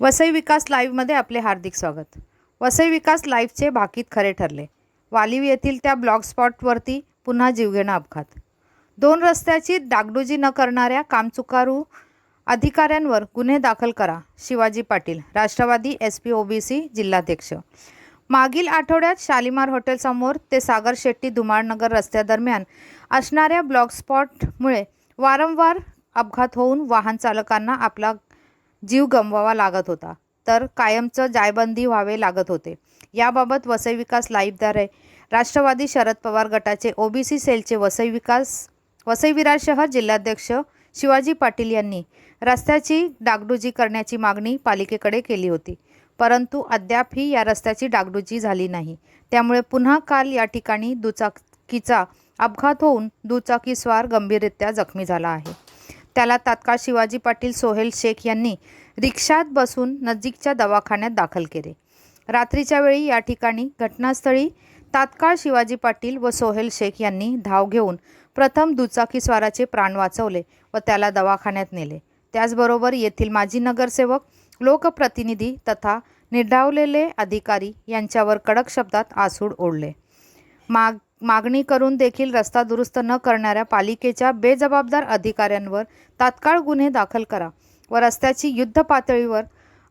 वसई विकास लाईव्हमध्ये आपले हार्दिक स्वागत. वसई विकास लाईव्हचे भाकीत खरे ठरले. वालिव येथील त्या ब्लॉक स्पॉटवरती पुन्हा जीवघेणा अपघात. दोन रस्त्याची डागडुजी न करणाऱ्या कामचुकारू अधिकाऱ्यांवर गुन्हे दाखल करा Shivaji Patil Rashtrawadi S P OBC जिल्हाध्यक्ष. मागील आठवड्यात शालिमार हॉटेलसमोर ते सागर शेट्टी धुमाळनगर रस्त्यादरम्यान असणाऱ्या ब्लॉक स्पॉटमुळे वारंवार अपघात होऊन वाहन चालकांना आपला जीव गमवावा लागत होता. तर कायमचं जायबंदी व्हावे लागत होते. याबाबत वसई विकास लाईव्हद्वारे राष्ट्रवादी शरद पवार गटाचे ओबीसी सेलचे वसई विकास वसई विरार शहर जिल्हाध्यक्ष शिवाजी पाटील यांनी रस्त्याची डागडुजी करण्याची मागणी पालिकेकडे केली होती. परंतु अद्यापही या रस्त्याची डागडुजी झाली नाही. त्यामुळे पुन्हा काल या ठिकाणी दुचाकीचा अपघात होऊन दुचाकीस्वार गंभीररित्या जखमी झाला आहे. त्याला तात्काळ शिवाजी पाटील सोहेल शेख यांनी रिक्षात बसून नजीकच्या दवाखान्यात दाखल केले. रात्रीच्या वेळी या ठिकाणी घटनास्थळी तात्काळ शिवाजी पाटील व सोहेल शेख यांनी धाव घेऊन प्रथम दुचाकीस्वाराचे प्राण वाचवले व त्याला दवाखान्यात नेले. त्याचबरोबर येथील माजी नगरसेवक लोकप्रतिनिधी तथा निर्डावलेले अधिकारी यांच्यावर कडक शब्दात आसूड ओढले. माग मागणी करून देखील रस्ता दुरुस्त न करणाऱ्या पालिकेच्या बेजबाबदार अधिकाऱ्यांवर तात्काळ गुन्हे दाखल करा व रस्त्याची युद्ध पातळीवर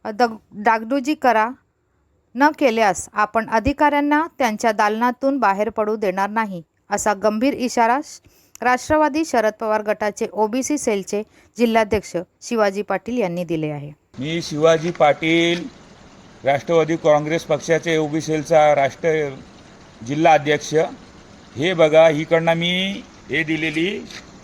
दग डागडुजी करा न केल्यास आपण अधिकाऱ्यांना त्यांच्या दालनातून बाहेर पडू देणार नाही असा गंभीर इशारा राष्ट्रवादी शरद पवार गटाचे ओबीसी सेलचे जिल्हाध्यक्ष शिवाजी पाटील यांनी दिले आहे. मी शिवाजी पाटील राष्ट्रवादी काँग्रेस पक्षाचे ओबीसीलचा राष्ट्र जिल्हा अध्यक्ष हे बघा इकडनं मी हे दिलेली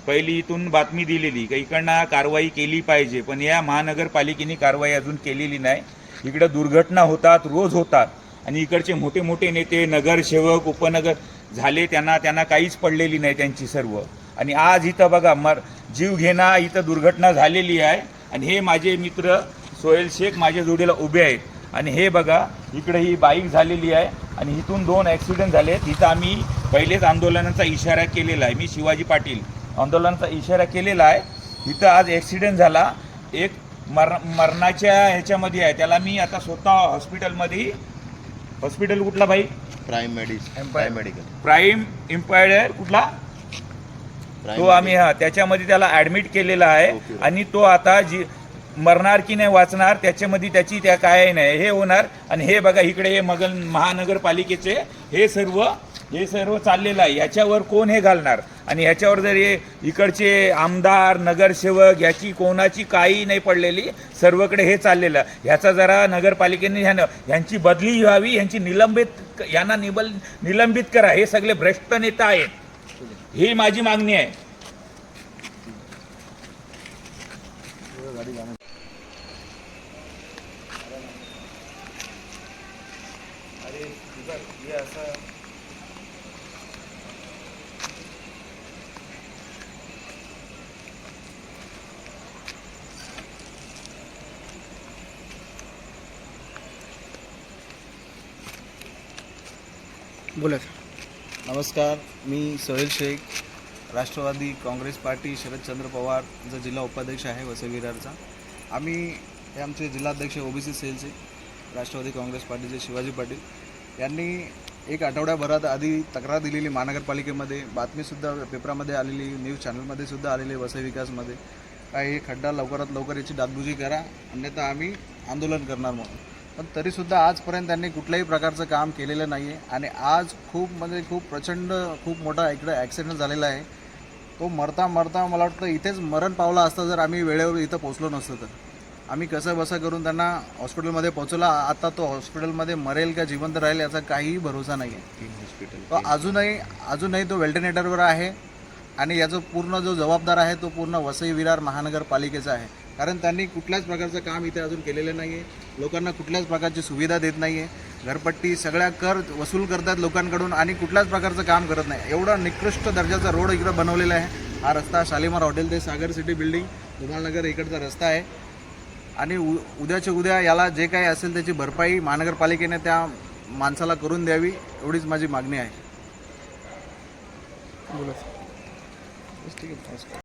पहिली इथून बातमी दिलेली का इकडनं कारवाई केली पाहिजे. पण या महानगरपालिकेने कारवाई अजून केलेली नाही. इकडं दुर्घटना होतात रोज होतात. आणि इकडचे मोठे मोठे नेते नगरसेवक उपनगर झाले त्यांना त्यांना काहीच पडलेली नाही त्यांची सर्व. आणि आज इथं बघा मर जीवघेणा इथं दुर्घटना झालेली आहे. आणि हे माझे मित्र सोहेल शेख माझ्या जोडीला उभे आहेत. आणि हे बघा इकडे ही बाईक झालेली आहे. आणि इथून दोन ॲक्सिडेंट झाले आहेत इथं आम्ही पहिलेच आंदोलनाचा इशारा केलेला आहे. मी शिवाजी पाटील आंदोलनाचा इशारा केलेला आहे. इथं आज ॲक्सिडेंट झाला. एक मर मरणाच्या ह्याच्यामध्ये आहे. त्याला मी आता स्वतः हॉस्पिटलमध्ये हॉस्पिटल कुठला भाई? प्राईम मेडिस प्राईम मेडिकल प्राईम इम्पायर कुठला? तो आम्ही हा त्याच्यामध्ये त्याला ऍडमिट केलेला आहे. आणि तो आता जी मरणार की नाही वाचणार त्याच्यामध्ये त्याची त्या काय नाही हे होणार. आणि हे बघा इकडे हे मगल महानगरपालिकेचे हे सर्व हे सर्व चाललेलं आहे. याच्यावर कोण हे घालणार? आणि याच्यावर जर हे इकडचे आमदार नगरसेवक याची कोणाची काही नाही पडलेली सर्वकडे हे चाललेलं. ह्याचा जरा नगरपालिकेने ह्यानं ह्यांची बदली व्हावी ह्यांची निलंबित यांना निबल निलंबित करा. हे सगळे भ्रष्ट नेता आहेत. ही माझी मागणी आहे. बोला सर. नमस्कार मी सोहेल शेख राष्ट्रवादी काँग्रेस पार्टी शरदचंद्र पवार जो जिल्हा उपाध्यक्ष आहे वसई विरारचा. आम्ही हे आमचे जिल्हाध्यक्ष ओबीसी सेलचे राष्ट्रवादी काँग्रेस पार्टीचे शिवाजी पाटील. यांनी एक आठवड्याभरात आधी तक्रार दिलेली महानगरपालिकेमध्ये बातमीसुद्धा पेपरामध्ये आलेली न्यूज चॅनलमध्ये सुद्धा आलेली वसई विकासमध्ये. काय हे खड्डा लवकरात लवकर याची डागडुजी करा अन्यथा आम्ही आंदोलन करणार म्हणून. पण तरीसुद्धा आजपर्यंत त्यांनी कुठल्याही प्रकारचं काम केलेलं नाही आहे आणि आज खूप म्हणजे खूप प्रचंड खूप मोठा इकडं ॲक्सिडेंट झालेला आहे. तो मरता मरता मला वाटतं इथेच मरण पावला असता जर आम्ही वेळेवर इथं पोचलो नसतो तर. आम्ही कसं बसं करून त्यांना हॉस्पिटलमध्ये पोचवला आता तो हॉस्पिटलमध्ये मरेल का जिवंत राहील याचा काहीही भरोसा नाही आहे हॉस्पिटल तो अजूनही अजूनही तो वेल्टिनेटरवर आहे आणि याचा पूर्ण जो जबाबदार आहे तो पूर्ण वसई विरार महानगरपालिकेचा आहे. कारण त्यांनी कुठल्याच प्रकारचं काम इथे अजून केलेलं नाही आहे लोकांना कुठल्याच प्रकारची सुविधा देत नाही आहे घरपट्टी सगळ्या कर वसूल करतात लोकांकडून आणि कुठल्याच प्रकारचं काम करत नाही. एवढा निकृष्ट दर्जाचा रोड इकडं बनवलेला आहे. हा रस्ता शालिमार हॉटेल ते सागर सिटी बिल्डिंग धुमाळनगर इकडचा रस्ता आहे. आणि उ उद्याच्या उद्या याला जे काही असेल त्याची भरपाई महानगरपालिकेने त्या माणसाला करून द्यावी एवढीच माझी मागणी आहे. बोला ठीक आहे